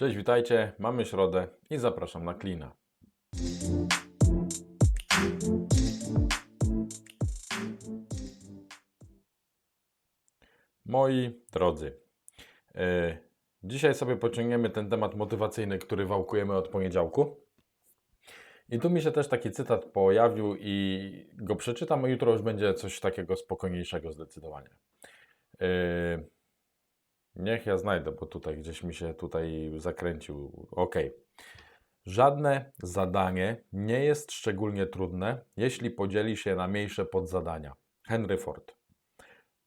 Cześć, witajcie. Mamy środę i zapraszam na klina. Moi drodzy, e, dzisiaj sobie pociągniemy ten temat motywacyjny, który wałkujemy od poniedziałku. I tu mi się też taki cytat pojawił i go przeczytam, a jutro już będzie coś takiego spokojniejszego zdecydowanie. E, Niech ja znajdę, bo tutaj gdzieś mi się tutaj zakręcił. Ok. Żadne zadanie nie jest szczególnie trudne, jeśli podzieli się na mniejsze podzadania. Henry Ford.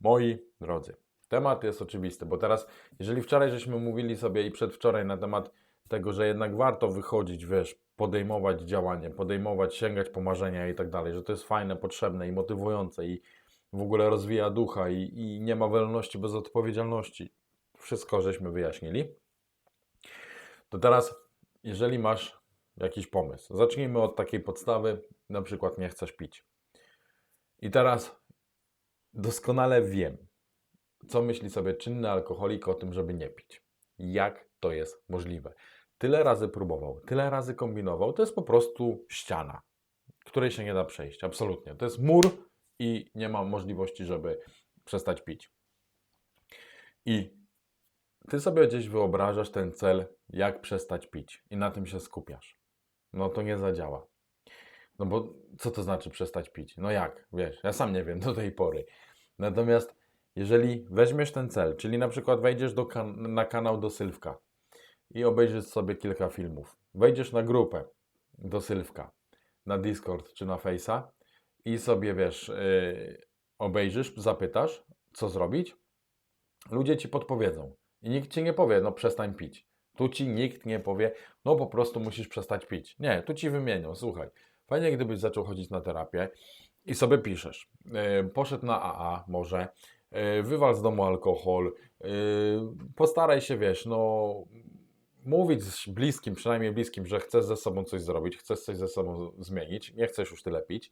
Moi drodzy, temat jest oczywisty, bo teraz, jeżeli wczoraj żeśmy mówili sobie i przedwczoraj na temat tego, że jednak warto wychodzić, wiesz, podejmować działanie, podejmować, sięgać po marzenia i tak dalej, że to jest fajne, potrzebne i motywujące i w ogóle rozwija ducha i, i nie ma wolności bez odpowiedzialności. Wszystko żeśmy wyjaśnili. To teraz, jeżeli masz jakiś pomysł, zacznijmy od takiej podstawy, na przykład nie chcesz pić. I teraz doskonale wiem, co myśli sobie czynny alkoholik o tym, żeby nie pić. Jak to jest możliwe? Tyle razy próbował, tyle razy kombinował, to jest po prostu ściana, której się nie da przejść. Absolutnie. To jest mur i nie ma możliwości, żeby przestać pić. I ty sobie gdzieś wyobrażasz ten cel, jak przestać pić, i na tym się skupiasz. No to nie zadziała. No bo co to znaczy przestać pić? No jak? Wiesz, ja sam nie wiem do tej pory. Natomiast jeżeli weźmiesz ten cel, czyli na przykład wejdziesz do kan- na kanał do Sylwka i obejrzysz sobie kilka filmów, wejdziesz na grupę do Sylwka, na Discord czy na Face'a i sobie wiesz, yy, obejrzysz, zapytasz, co zrobić, ludzie ci podpowiedzą. I nikt ci nie powie, no przestań pić. Tu ci nikt nie powie, no po prostu musisz przestać pić. Nie, tu ci wymienią, słuchaj. Fajnie, gdybyś zaczął chodzić na terapię i sobie piszesz. Yy, poszedł na AA może, yy, wywal z domu alkohol, yy, postaraj się, wiesz, no mówić z bliskim, przynajmniej bliskim, że chcesz ze sobą coś zrobić, chcesz coś ze sobą zmienić, nie chcesz już tyle pić.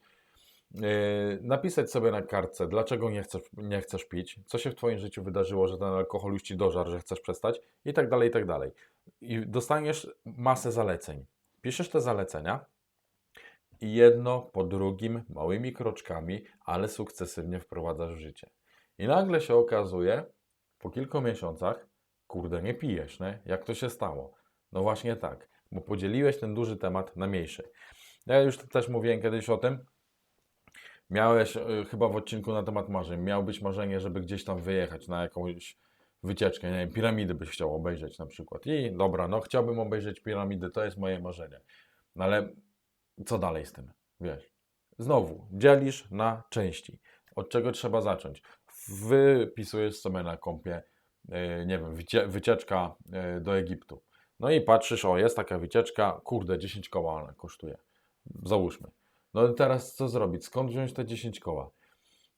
Yy, napisać sobie na kartce, dlaczego nie chcesz, nie chcesz pić, co się w Twoim życiu wydarzyło, że ten alkohol już Ci dożarł, że chcesz przestać i tak dalej, i tak dalej. I dostaniesz masę zaleceń. Piszesz te zalecenia i jedno po drugim, małymi kroczkami, ale sukcesywnie wprowadzasz w życie. I nagle się okazuje, po kilku miesiącach, kurde, nie pijesz, nie? Jak to się stało? No właśnie tak, bo podzieliłeś ten duży temat na mniejszy. Ja już też mówiłem kiedyś o tym, Miałeś y, chyba w odcinku na temat marzeń, miał być marzenie, żeby gdzieś tam wyjechać na jakąś wycieczkę, nie wiem, piramidy byś chciał obejrzeć na przykład. I dobra, no chciałbym obejrzeć piramidy, to jest moje marzenie. No ale co dalej z tym? Wiesz, znowu dzielisz na części. Od czego trzeba zacząć? Wypisujesz sobie na kompie, y, nie wiem, wycie, wycieczka y, do Egiptu. No i patrzysz, o, jest taka wycieczka, kurde, 10 koła ona kosztuje. Załóżmy. No teraz co zrobić? Skąd wziąć te 10 koła?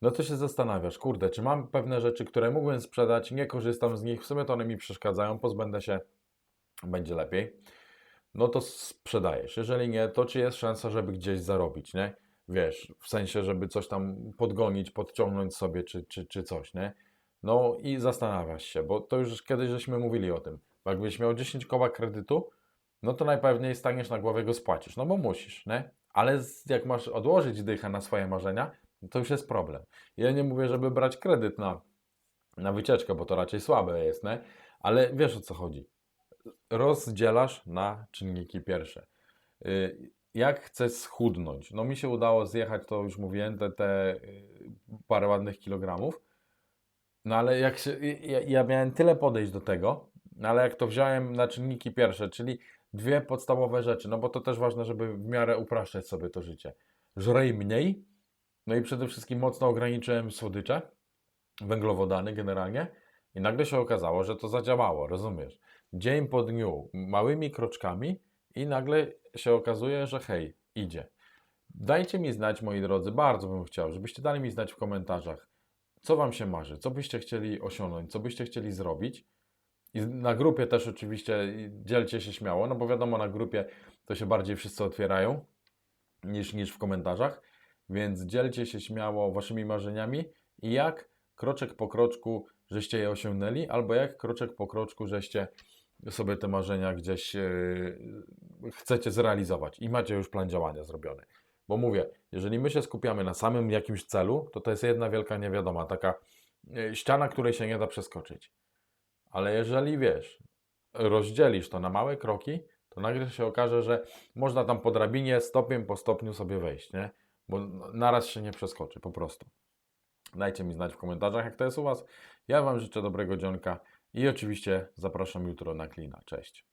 No to się zastanawiasz, kurde, czy mam pewne rzeczy, które mógłbym sprzedać, nie korzystam z nich, w sumie to one mi przeszkadzają, pozbędę się, będzie lepiej. No to sprzedajesz. Jeżeli nie, to czy jest szansa, żeby gdzieś zarobić, nie? Wiesz, w sensie, żeby coś tam podgonić, podciągnąć sobie, czy, czy, czy coś, nie? No i zastanawiasz się, bo to już kiedyś żeśmy mówili o tym. Jakbyś miał 10 koła kredytu, no to najpewniej staniesz na głowę go spłacisz, no bo musisz, nie? Ale jak masz odłożyć dycha na swoje marzenia, to już jest problem. Ja nie mówię, żeby brać kredyt na, na wycieczkę, bo to raczej słabe jest, nie? Ale wiesz o co chodzi. Rozdzielasz na czynniki pierwsze. Y, Jak chcesz schudnąć? No mi się udało zjechać, to już mówiłem, te, te y, parę ładnych kilogramów. No ale jak się, ja, ja miałem tyle podejść do tego, ale jak to wziąłem na czynniki pierwsze, czyli dwie podstawowe rzeczy, no bo to też ważne, żeby w miarę upraszczać sobie to życie. Żrej mniej, no i przede wszystkim mocno ograniczyłem słodycze, węglowodany generalnie i nagle się okazało, że to zadziałało, rozumiesz? Dzień po dniu, małymi kroczkami i nagle się okazuje, że hej, idzie. Dajcie mi znać, moi drodzy, bardzo bym chciał, żebyście dali mi znać w komentarzach, co Wam się marzy, co byście chcieli osiągnąć, co byście chcieli zrobić. I na grupie też oczywiście dzielcie się śmiało, no bo wiadomo, na grupie to się bardziej wszyscy otwierają niż, niż w komentarzach, więc dzielcie się śmiało Waszymi marzeniami i jak kroczek po kroczku żeście je osiągnęli, albo jak kroczek po kroczku żeście sobie te marzenia gdzieś e, chcecie zrealizować i macie już plan działania zrobiony. Bo mówię, jeżeli my się skupiamy na samym jakimś celu, to to jest jedna wielka niewiadoma, taka e, ściana, której się nie da przeskoczyć. Ale jeżeli wiesz, rozdzielisz to na małe kroki, to nagle się okaże, że można tam po drabinie stopniem po stopniu sobie wejść, nie? Bo naraz się nie przeskoczy, po prostu. Dajcie mi znać w komentarzach, jak to jest u Was. Ja Wam życzę dobrego dzionka i oczywiście zapraszam jutro na klina. Cześć.